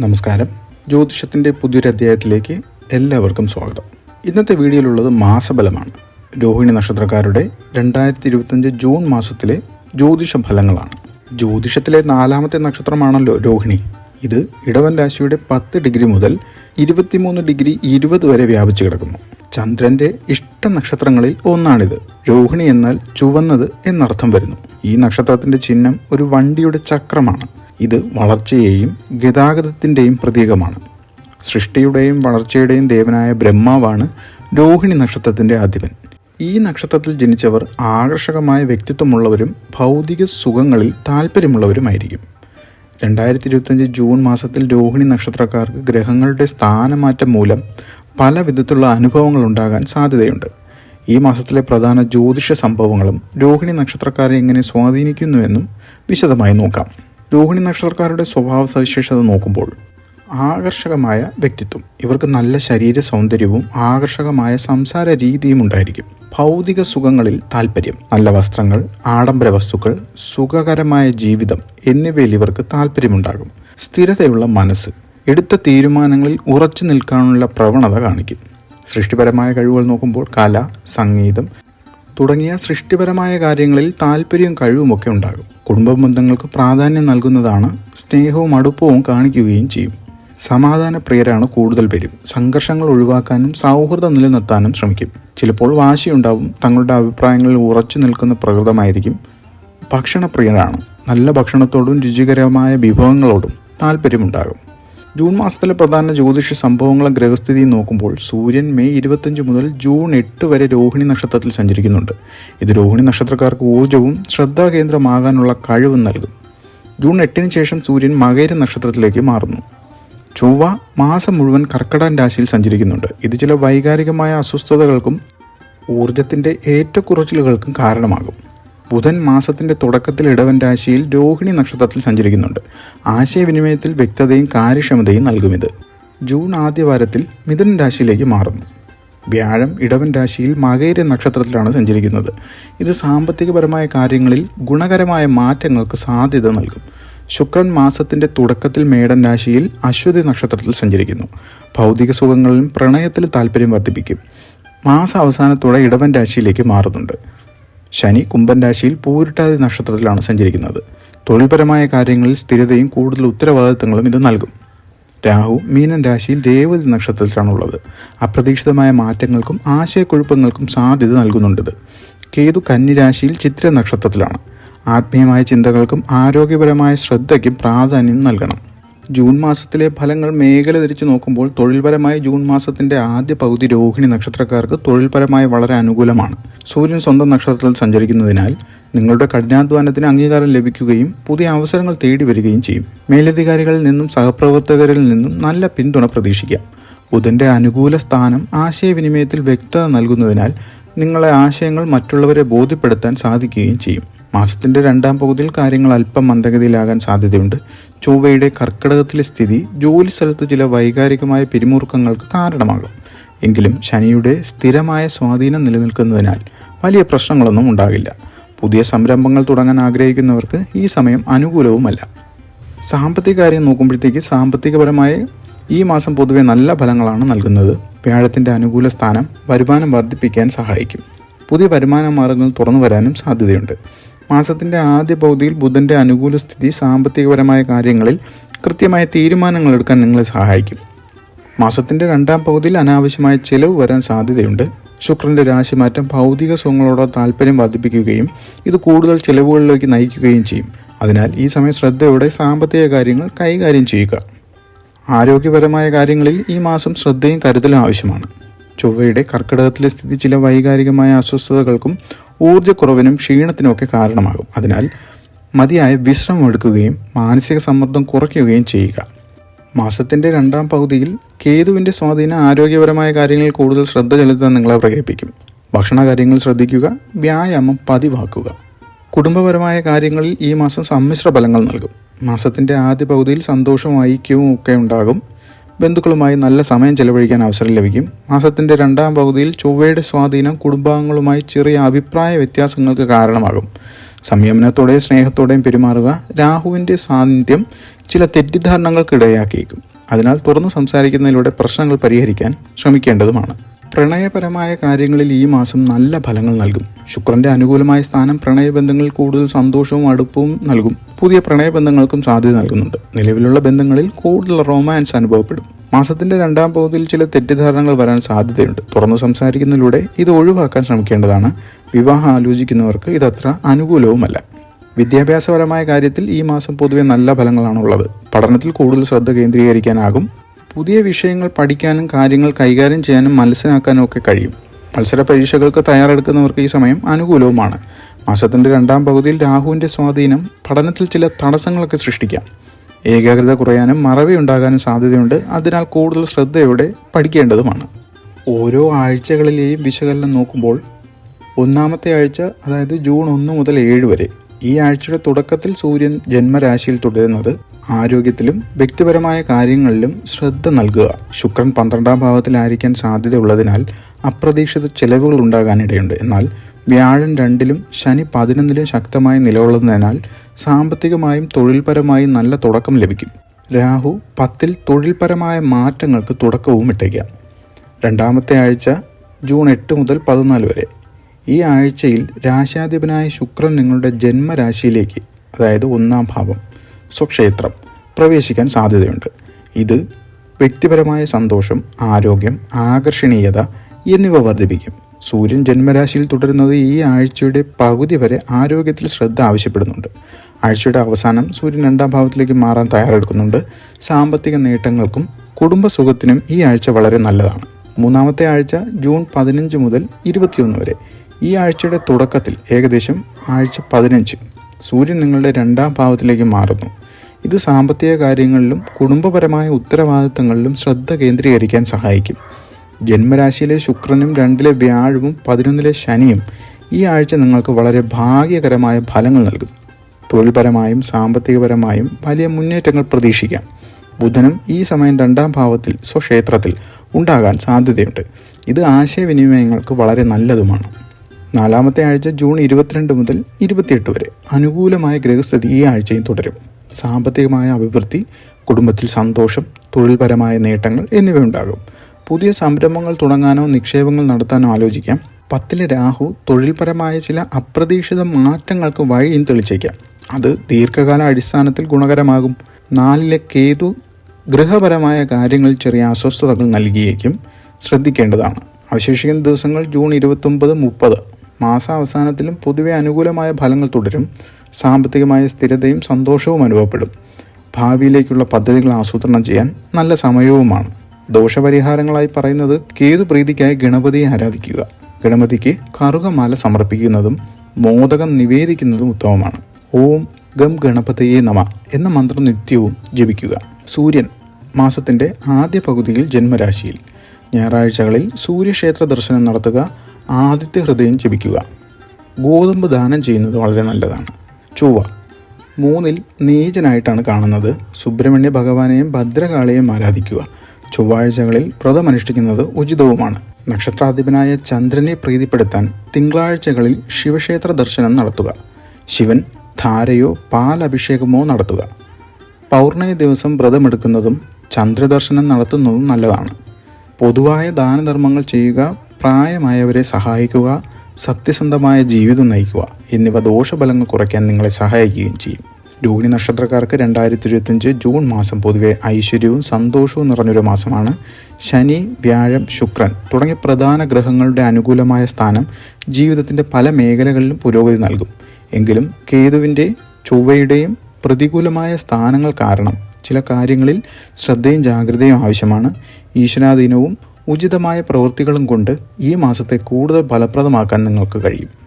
നമസ്കാരം. ജ്യോതിഷത്തിന്റെ പുതിയൊരു അധ്യായത്തിലേക്ക് എല്ലാവർക്കും സ്വാഗതം. ഇന്നത്തെ വീഡിയോയിലുള്ളത് മാസബലമാണ് രോഹിണി നക്ഷത്രക്കാരുടെ രണ്ടായിരത്തി ഇരുപത്തഞ്ച് ജൂൺ മാസത്തിലെ ജ്യോതിഷ ഫലങ്ങളാണ്. ജ്യോതിഷത്തിലെ നാലാമത്തെ നക്ഷത്രമാണല്ലോ രോഹിണി. ഇത് ഇടവൻ രാശിയുടെ പത്ത് ഡിഗ്രി മുതൽ ഇരുപത്തിമൂന്ന് ഡിഗ്രി ഇരുപത് വരെ വ്യാപിച്ചു കിടക്കുന്നു. ചന്ദ്രന്റെ ഇഷ്ട നക്ഷത്രങ്ങളിൽ ഒന്നാണിത്. രോഹിണി എന്നാൽ ചുവന്നത് എന്നർത്ഥം വരുന്നു. ഈ നക്ഷത്രത്തിന്റെ ചിഹ്നം ഒരു വണ്ടിയുടെ ചക്രമാണ്. ഇത് വളർച്ചയെയും ഗതാഗതത്തിന്റെയും പ്രതീകമാണ്. സൃഷ്ടിയുടെയും വളർച്ചയുടെയും ദേവനായ ബ്രഹ്മാവാണ് രോഹിണി നക്ഷത്രത്തിന്റെ അധിപൻ. ഈ നക്ഷത്രത്തിൽ ജനിച്ചവർ ആകർഷകമായ വ്യക്തിത്വമുള്ളവരും ഭൗതിക സുഖങ്ങളിൽ താല്പര്യമുള്ളവരുമായിരിക്കും രണ്ടായിരത്തി ഇരുപത്തഞ്ച് ജൂൺ മാസത്തിൽ രോഹിണി നക്ഷത്രക്കാർക്ക് ഗ്രഹങ്ങളുടെ സ്ഥാനമാറ്റം മൂലം പല വിധത്തിലുള്ള അനുഭവങ്ങൾ ഉണ്ടാകാൻ സാധ്യതയുണ്ട്. ഈ മാസത്തിലെ പ്രധാന ജ്യോതിഷ സംഭവങ്ങളും രോഹിണി നക്ഷത്രക്കാരെ എങ്ങനെ സ്വാധീനിക്കുന്നുവെന്നും വിശദമായി നോക്കാം. രോഹിണി നക്ഷത്രക്കാരുടെ സ്വഭാവ സവിശേഷത നോക്കുമ്പോൾ ആകർഷകമായ വ്യക്തിത്വം. ഇവർക്ക് നല്ല ശരീര സൗന്ദര്യവും ആകർഷകമായ സംസാര രീതിയും ഉണ്ടായിരിക്കും. ഭൗതിക സുഖങ്ങളിൽ താല്പര്യം നല്ല വസ്ത്രങ്ങൾ ആഡംബര വസ്തുക്കൾ സുഖകരമായ ജീവിതം എന്നിവയിൽ ഇവർക്ക് താല്പര്യമുണ്ടാകും സ്ഥിരതയുള്ള മനസ്സ് എടുത്ത തീരുമാനങ്ങളിൽ ഉറച്ചു നിൽക്കാനുള്ള പ്രവണത കാണിക്കും. സൃഷ്ടിപരമായ കഴിവുകൾ നോക്കുമ്പോൾ കല സംഗീതം തുടങ്ങിയ സൃഷ്ടിപരമായ കാര്യങ്ങളിൽ താല്പര്യവും കഴിവുമൊക്കെ ഉണ്ടാകും. കുടുംബ ബന്ധങ്ങൾക്ക് പ്രാധാന്യം നൽകുന്നതാണ് സ്നേഹവും അടുപ്പവും കാണിക്കുകയും ചെയ്യും. സമാധാന പ്രിയരാണ് കൂടുതൽ പേരും. സംഘർഷങ്ങൾ ഒഴിവാക്കാനും സൗഹൃദം നിലനിർത്താനും ശ്രമിക്കും. ചിലപ്പോൾ വാശിയുണ്ടാവും തങ്ങളുടെ അഭിപ്രായങ്ങളിൽ ഉറച്ചു നിൽക്കുന്ന പ്രകൃതമായിരിക്കും. ഭക്ഷണപ്രിയരാണ്. നല്ല ഭക്ഷണത്തോടും രുചികരമായ വിഭവങ്ങളോടും താല്പര്യമുണ്ടാകും ജൂൺ മാസത്തിലെ പ്രധാന ജ്യോതിഷ സംഭവങ്ങളും ഗ്രഹസ്ഥിതിയും നോക്കുമ്പോൾ സൂര്യൻ മെയ് ഇരുപത്തഞ്ച് മുതൽ ജൂൺ എട്ട് വരെ രോഹിണി നക്ഷത്രത്തിൽ സഞ്ചരിക്കുന്നുണ്ട്. ഇത് രോഹിണി നക്ഷത്രക്കാർക്ക് ഊർജവും ശ്രദ്ധാകേന്ദ്രമാകാനുള്ള കഴിവും നൽകും. ജൂൺ എട്ടിന് ശേഷം സൂര്യൻ മകര നക്ഷത്രത്തിലേക്ക് മാറുന്നു. ചൊവ്വ മാസം മുഴുവൻ കർക്കടൻ രാശിയിൽ സഞ്ചരിക്കുന്നുണ്ട്. ഇത് ചില വൈകാരികമായ അസ്വസ്ഥതകൾക്കും ഊർജത്തിന്റെ ഏറ്റക്കുറച്ചിലുകൾക്കും കാരണമാകും. ബുധൻ മാസത്തിന്റെ തുടക്കത്തിൽ ഇടവൻ രാശിയിൽ രോഹിണി നക്ഷത്രത്തിൽ സഞ്ചരിക്കുന്നുണ്ട്. ആശയവിനിമയത്തിൽ വ്യക്തതയും കാര്യക്ഷമതയും നൽകും ഇത്. ജൂൺ ആദ്യ വാരത്തിൽ മിഥുൻ രാശിയിലേക്ക് മാറുന്നു. വ്യാഴം ഇടവൻ രാശിയിൽ മകേര നക്ഷത്രത്തിലാണ് സഞ്ചരിക്കുന്നത്. ഇത് സാമ്പത്തികപരമായ കാര്യങ്ങളിൽ ഗുണകരമായ മാറ്റങ്ങൾക്ക് സാധ്യത നൽകും. ശുക്രൻ മാസത്തിന്റെ തുടക്കത്തിൽ മേടൻ രാശിയിൽ അശ്വതി നക്ഷത്രത്തിൽ സഞ്ചരിക്കുന്നു. ഭൗതിക സുഖങ്ങളിലും പ്രണയത്തിൽ താല്പര്യം വർദ്ധിപ്പിക്കും. മാസ അവസാനത്തോടെ ഇടവൻ രാശിയിലേക്ക് മാറുന്നുണ്ട്. ശനി കുംഭൻ രാശിയിൽ പൂരിട്ടാതി നക്ഷത്രത്തിലാണ് സഞ്ചരിക്കുന്നത്. തൊഴിൽപരമായ കാര്യങ്ങളിൽ സ്ഥിരതയും കൂടുതൽ ഉത്തരവാദിത്തങ്ങളും ഇത് നൽകും. രാഹു മീനൻ രാശിയിൽ രേവതി നക്ഷത്രത്തിലാണുള്ളത്. അപ്രതീക്ഷിതമായ മാറ്റങ്ങൾക്കും ആശയക്കുഴപ്പങ്ങൾക്കും സാധ്യത നൽകുന്നുണ്ടത് കേതു കന്നിരാശിയിൽ ചിത്ര നക്ഷത്രത്തിലാണ്. ആത്മീയമായ ചിന്തകൾക്കും ആരോഗ്യപരമായ ശ്രദ്ധയ്ക്കും പ്രാധാന്യം നൽകണം. ജൂൺ മാസത്തിലെ ഫലങ്ങൾ മേഖല തിരിച്ചു നോക്കുമ്പോൾ തൊഴിൽപരമായ ജൂൺ മാസത്തിന്റെ ആദ്യ പകുതി രോഹിണി നക്ഷത്രക്കാർക്ക് തൊഴിൽപരമായി വളരെ അനുകൂലമാണ്. സൂര്യൻ സ്വന്തം നക്ഷത്രത്തിൽ സഞ്ചരിക്കുന്നതിനാൽ നിങ്ങളുടെ കഠിനാധ്വാനത്തിന് അംഗീകാരം ലഭിക്കുകയും പുതിയ അവസരങ്ങൾ തേടി വരികയും ചെയ്യും. മേലധികാരികളിൽ നിന്നും സഹപ്രവർത്തകരിൽ നിന്നും നല്ല പിന്തുണ പ്രതീക്ഷിക്കാം. ബുധന്റെ അനുകൂല സ്ഥാനം ആശയവിനിമയത്തിൽ വ്യക്തത നൽകുന്നതിനാൽ നിങ്ങളെ ആശയങ്ങൾ മറ്റുള്ളവരെ ബോധ്യപ്പെടുത്താൻ സാധിക്കുകയും ചെയ്യും. മാസത്തിന്റെ രണ്ടാം പകുതിയിൽ കാര്യങ്ങൾ അല്പം മന്ദഗതിയിലാകാൻ സാധ്യതയുണ്ട്. ചൊവ്വയുടെ കർക്കിടകത്തിലെ സ്ഥിതി ജോലി സ്ഥലത്ത് ചില വൈകാരികമായ പിരിമുറുക്കങ്ങൾക്ക് കാരണമാകും. എങ്കിലും ശനിയുടെ സ്ഥിരമായ സ്വാധീനം നിലനിൽക്കുന്നതിനാൽ വലിയ പ്രശ്നങ്ങളൊന്നും ഉണ്ടാകില്ല. പുതിയ സംരംഭങ്ങൾ തുടങ്ങാൻ ആഗ്രഹിക്കുന്നവർക്ക് ഈ സമയം അനുകൂലവുമല്ല. സാമ്പത്തിക കാര്യം നോക്കുമ്പോഴത്തേക്ക് സാമ്പത്തികപരമായ ഈ മാസം പൊതുവെ നല്ല ഫലങ്ങളാണ് നൽകുന്നത്. വ്യാഴത്തിന്റെ അനുകൂല സ്ഥാനം വരുമാനം വർദ്ധിപ്പിക്കാൻ സഹായിക്കും. പുതിയ വരുമാന മാർഗങ്ങൾ തുറന്നു വരാനും സാധ്യതയുണ്ട്. മാസത്തിന്റെ ആദ്യ പൗതിയിൽ ബുധന്റെ അനുകൂല സ്ഥിതി സാമ്പത്തികപരമായ കാര്യങ്ങളിൽ കൃത്യമായ തീരുമാനങ്ങൾ എടുക്കാൻ നിങ്ങളെ സഹായിക്കും. മാസത്തിന്റെ രണ്ടാം പകുതിയിൽ അനാവശ്യമായ ചിലവ് വരാൻ സാധ്യതയുണ്ട്. ശുക്രന്റെ രാശിമാറ്റം ഭൗതിക സുഖങ്ങളോടോ താല്പര്യം വർദ്ധിപ്പിക്കുകയും ഇത് കൂടുതൽ ചിലവുകളിലേക്ക് നയിക്കുകയും ചെയ്യും. അതിനാൽ ഈ സമയം ശ്രദ്ധയോടെ സാമ്പത്തിക കാര്യങ്ങൾ കൈകാര്യം ചെയ്യുക. ആരോഗ്യപരമായ കാര്യങ്ങളിൽ ഈ മാസം ശ്രദ്ധയും കരുതലും ആവശ്യമാണ്. ചൊവ്വയുടെ കർക്കിടകത്തിലെ സ്ഥിതി ചില വൈകാരികമായ അസ്വസ്ഥതകൾക്കും ഊർജക്കുറവിനും ക്ഷീണത്തിനുമൊക്കെ കാരണമാകും. അതിനാൽ മതിയായ വിശ്രമം എടുക്കുകയും മാനസിക സമ്മർദ്ദം കുറയ്ക്കുകയും ചെയ്യുക. മാസത്തിന്റെ രണ്ടാം പകുതിയിൽ കേതുവിന്റെ സ്വാധീനം ആരോഗ്യപരമായ കാര്യങ്ങളിൽ കൂടുതൽ ശ്രദ്ധ ചെലുത്താൻ നിങ്ങളെ പ്രേരിപ്പിക്കും. ഭക്ഷണ കാര്യങ്ങൾ ശ്രദ്ധിക്കുക വ്യായാമം പതിവാക്കുക. കുടുംബപരമായ കാര്യങ്ങളിൽ ഈ മാസം സമ്മിശ്ര ഫലങ്ങൾ നൽകും. മാസത്തിന്റെ ആദ്യ പകുതിയിൽ സന്തോഷവും ഐക്യവും ഒക്കെ ഉണ്ടാകും. ബന്ധുക്കളുമായി നല്ല സമയം ചെലവഴിക്കാൻ അവസരം ലഭിക്കും. മാസത്തിന്റെ രണ്ടാം പകുതിയിൽ ചൊവ്വയുടെ സ്വാധീനം കുടുംബാംഗങ്ങളുമായി ചെറിയ അഭിപ്രായ വ്യത്യാസങ്ങൾക്ക് കാരണമാകും. സംയമനത്തോടെയും സ്നേഹത്തോടെയും പെരുമാറുക രാഹുവിന്റെ സാന്നിധ്യം ചില തെറ്റിദ്ധാരണകൾക്കിടയാക്കിയേക്കും. അതിനാൽ തുറന്നു സംസാരിക്കുന്നതിലൂടെ പ്രശ്നങ്ങൾ പരിഹരിക്കാൻ ശ്രമിക്കേണ്ടതുമാണ്. പ്രണയപരമായ കാര്യങ്ങളിൽ ഈ മാസം നല്ല ഫലങ്ങൾ നൽകും. ശുക്രന്റെ അനുകൂലമായ സ്ഥാനം പ്രണയബന്ധങ്ങൾ കൂടുതൽ സന്തോഷവും അടുപ്പവും നൽകും. പുതിയ പ്രണയബന്ധങ്ങൾക്കും സാധ്യത നൽകുന്നുണ്ട്. നിലവിലുള്ള ബന്ധങ്ങളിൽ കൂടുതൽ റൊമാൻസ് അനുഭവപ്പെടും. മാസത്തിന്റെ രണ്ടാം പകുതിയിൽ ചില തെറ്റിദ്ധാരണകൾ വരാൻ സാധ്യതയുണ്ട്. തുറന്നു സംസാരിക്കുന്നതിലൂടെ ഇത് ഒഴിവാക്കാൻ ശ്രമിക്കേണ്ടതാണ്. വിവാഹം ആലോചിക്കുന്നവർക്ക് ഇതത്ര അനുകൂലവുമല്ല. വിദ്യാഭ്യാസപരമായ കാര്യത്തിൽ ഈ മാസം പൊതുവെ നല്ല ഫലങ്ങളാണുള്ളത്. പഠനത്തിൽ കൂടുതൽ ശ്രദ്ധ കേന്ദ്രീകരിക്കാനാകും. പുതിയ വിഷയങ്ങൾ പഠിക്കാനും കാര്യങ്ങൾ കൈകാര്യം ചെയ്യാനും മനസ്സിലാക്കാനും ഒക്കെ കഴിയും. മത്സര പരീക്ഷകൾക്ക് തയ്യാറെടുക്കുന്നവർക്ക് ഈ സമയം അനുകൂലവുമാണ്. മാസത്തിന്റെ രണ്ടാം പകുതിയിൽ രാഹുവിന്റെ സ്വാധീനം പഠനത്തിൽ ചില തടസ്സങ്ങളൊക്കെ സൃഷ്ടിക്കാം. ഏകാഗ്രത കുറയാനും മറവിയുണ്ടാകാനും സാധ്യതയുണ്ട്. അതിനാൽ കൂടുതൽ ശ്രദ്ധയോടെ പഠിക്കേണ്ടതുമാണ്. ഓരോ ആഴ്ചകളിലെയും വിശകലനം നോക്കുമ്പോൾ ഒന്നാമത്തെ ആഴ്ച അതായത് ജൂൺ ഒന്ന് മുതൽ ഏഴ് വരെ ഈ ആഴ്ചയുടെ തുടക്കത്തിൽ സൂര്യൻ ജന്മരാശിയിൽ തുടരുന്നത് ആരോഗ്യത്തിലും വ്യക്തിപരമായ കാര്യങ്ങളിലും ശ്രദ്ധ നൽകുക. ശുക്രൻ പന്ത്രണ്ടാം ഭാവത്തിലായിരിക്കാൻ സാധ്യതയുള്ളതിനാൽ അപ്രതീക്ഷിത ചെലവുകൾ ഉണ്ടാകാനിടയുണ്ട്. എന്നാൽ വ്യാഴൻ രണ്ടിലും ശനി പതിനൊന്നിലും ശക്തമായി നിലകൊള്ളുന്നതിനാൽ സാമ്പത്തികമായും തൊഴിൽപരമായും നല്ല തുടക്കം ലഭിക്കും. രാഹു പത്തിൽ തൊഴിൽപരമായ മാറ്റങ്ങൾക്ക് തുടക്കവും ഇട്ടേക്കാം. രണ്ടാമത്തെ ആഴ്ച ജൂൺ എട്ട് മുതൽ പതിനാല് വരെ. ഈ ആഴ്ചയിൽ രാശാധിപനായ ശുക്രൻ നിങ്ങളുടെ ജന്മരാശിയിലേക്ക് അതായത് ഒന്നാം ഭാവം സ്വക്ഷേത്രം പ്രവേശിക്കാൻ സാധ്യതയുണ്ട്. ഇത് വ്യക്തിപരമായ സന്തോഷം ആരോഗ്യം ആകർഷണീയത എന്നിവ വർദ്ധിപ്പിക്കും. സൂര്യൻ ജന്മരാശിയിൽ തുടരുന്നത് ഈ ആഴ്ചയുടെ പകുതി വരെ ആരോഗ്യത്തിൽ ശ്രദ്ധ ആവശ്യപ്പെടുന്നുണ്ട്. ആഴ്ചയുടെ അവസാനം സൂര്യൻ രണ്ടാം ഭാവത്തിലേക്ക് മാറാൻ തയ്യാറെടുക്കുന്നുണ്ട്. സാമ്പത്തിക നേട്ടങ്ങൾക്കും കുടുംബസുഖത്തിനും ഈ ആഴ്ച വളരെ നല്ലതാണ്. മൂന്നാമത്തെ ആഴ്ച ജൂൺ പതിനഞ്ച് മുതൽ ഇരുപത്തിയൊന്ന് വരെ. ഈ ആഴ്ചയുടെ തുടക്കത്തിൽ ഏകദേശം ആഴ്ച പതിനഞ്ച്. സൂര്യൻ നിങ്ങളുടെ രണ്ടാം ഭാവത്തിലേക്ക് മാറുന്നു. ഇത് സാമ്പത്തിക കാര്യങ്ങളിലും കുടുംബപരമായ ഉത്തരവാദിത്തങ്ങളിലും ശ്രദ്ധ കേന്ദ്രീകരിക്കാൻ സഹായിക്കും. ജന്മരാശിയിലെ ശുക്രനും രണ്ടിലെ വ്യാഴവും പതിനൊന്നിലെ ശനിയും ഈ ആഴ്ച നിങ്ങൾക്ക് വളരെ ഭാഗ്യകരമായ ഫലങ്ങൾ നൽകും. തൊഴിൽപരമായും സാമ്പത്തികപരമായും വലിയ മുന്നേറ്റങ്ങൾ പ്രതീക്ഷിക്കാം. ബുധനും ഈ സമയം രണ്ടാം ഭാവത്തിൽ സ്വക്ഷേത്രത്തിൽ ഉണ്ടാകാൻ സാധ്യതയുണ്ട്. ഇത് ആശയവിനിമയങ്ങൾക്ക് വളരെ നല്ലതുമാണ്. നാലാമത്തെ ആഴ്ച ജൂൺ ഇരുപത്തിരണ്ട് മുതൽ ഇരുപത്തിയെട്ട് വരെ അനുകൂലമായ ഗ്രഹസ്ഥിതി ഈ ആഴ്ചയും തുടരും. സാമ്പത്തികമായ അഭിവൃദ്ധി കുടുംബത്തിൽ സന്തോഷം തൊഴിൽപരമായ നേട്ടങ്ങൾ എന്നിവ ഉണ്ടാകും പുതിയ സംരംഭങ്ങൾ തുടങ്ങാനോ നിക്ഷേപങ്ങൾ നടത്താനോ ആലോചിക്കാം. പത്തിലെ രാഹു തൊഴിൽപരമായ ചില അപ്രതീക്ഷിത മാറ്റങ്ങൾക്ക് വഴിയും തെളിച്ചേക്കാം. അത് ദീർഘകാല അടിസ്ഥാനത്തിൽ ഗുണകരമാകും. നാലിലെ കേതു ഗൃഹപരമായ കാര്യങ്ങളിൽ ചെറിയ അസ്വസ്ഥതകൾ നൽകിയേക്കും. ശ്രദ്ധിക്കേണ്ടതാണ്. അവശേഷിക്കുന്ന ദിവസങ്ങൾ ജൂൺ ഇരുപത്തൊമ്പത് മുപ്പത്. മാസാവസാനത്തിലും പൊതുവെ അനുകൂലമായ ഫലങ്ങൾ തുടരും. സാമ്പത്തികമായ സ്ഥിരതയും സന്തോഷവും അനുഭവപ്പെടും. ഭാവിയിലേക്കുള്ള പദ്ധതികൾ ആസൂത്രണം ചെയ്യാൻ നല്ല സമയവുമാണ്. ദോഷപരിഹാരങ്ങളായി പറയുന്നത് കേതുപ്രീതിക്കായി ഗണപതിയെ ആരാധിക്കുക. ഗണപതിക്ക് കറുകമാല സമർപ്പിക്കുന്നതും മോദകം നിവേദിക്കുന്നതും ഉത്തമമാണ്. ഓം ഗം ഗണപതയെ നമ എന്ന മന്ത്രം നിത്യവും ജപിക്കുക. സൂര്യൻ മാസത്തിന്റെ ആദ്യ പകുതിയിൽ ജന്മരാശിയിൽ. ഞായറാഴ്ചകളിൽ സൂര്യക്ഷേത്ര ദർശനം നടത്തുക. ആദിത്യ ഹൃദയം ജപിക്കുക ഗോതമ്പ് ദാനം ചെയ്യുന്നത് വളരെ നല്ലതാണ്. ചൊവ്വ. മൂന്നിൽ നീചനായിട്ടാണ് കാണുന്നത്. സുബ്രഹ്മണ്യ ഭഗവാനെയും ഭദ്രകാളിയെയും ആരാധിക്കുക. ചൊവ്വാഴ്ചകളിൽ വ്രതമനുഷ്ഠിക്കുന്നത് ഉചിതവുമാണ്. നക്ഷത്രാധിപനായ ചന്ദ്രനെ പ്രീതിപ്പെടുത്താൻ തിങ്കളാഴ്ചകളിൽ ശിവക്ഷേത്ര ദർശനം നടത്തുക. ശിവൻ ധാരയോ പാലഭിഷേകമോ നടത്തുക. പൗർണമി ദിവസം വ്രതമെടുക്കുന്നതും ചന്ദ്രദർശനം നടത്തുന്നതും നല്ലതാണ്. പൊതുവായ ദാനധർമ്മങ്ങൾ ചെയ്യുക പ്രായമായവരെ സഹായിക്കുക സത്യസന്ധമായ ജീവിതം നയിക്കുക എന്നിവ ദോഷഫലങ്ങൾ കുറയ്ക്കാൻ നിങ്ങളെ സഹായിക്കുകയും ചെയ്യും. രോഹിണി നക്ഷത്രക്കാർക്ക് രണ്ടായിരത്തി ഇരുപത്തഞ്ച് ജൂൺ മാസം പൊതുവെ ഐശ്വര്യവും സന്തോഷവും നിറഞ്ഞൊരു മാസമാണ്. ശനി വ്യാഴം ശുക്രൻ തുടങ്ങിയ പ്രധാന ഗ്രഹങ്ങളുടെ അനുകൂലമായ സ്ഥാനം ജീവിതത്തിന്റെ പല മേഖലകളിലും പുരോഗതി നൽകും. എങ്കിലും കേതുവിന്റെ ചൊവ്വയുടെയും പ്രതികൂലമായ സ്ഥാനങ്ങൾ കാരണം ചില കാര്യങ്ങളിൽ ശ്രദ്ധയും ജാഗ്രതയും ആവശ്യമാണ്. ഈശ്വരാധീനവും ഉചിതമായ പ്രവൃത്തികളും കൊണ്ട് ഈ മാസത്തെ കൂടുതൽ ഫലപ്രദമാക്കാൻ നിങ്ങൾക്ക് കഴിയും.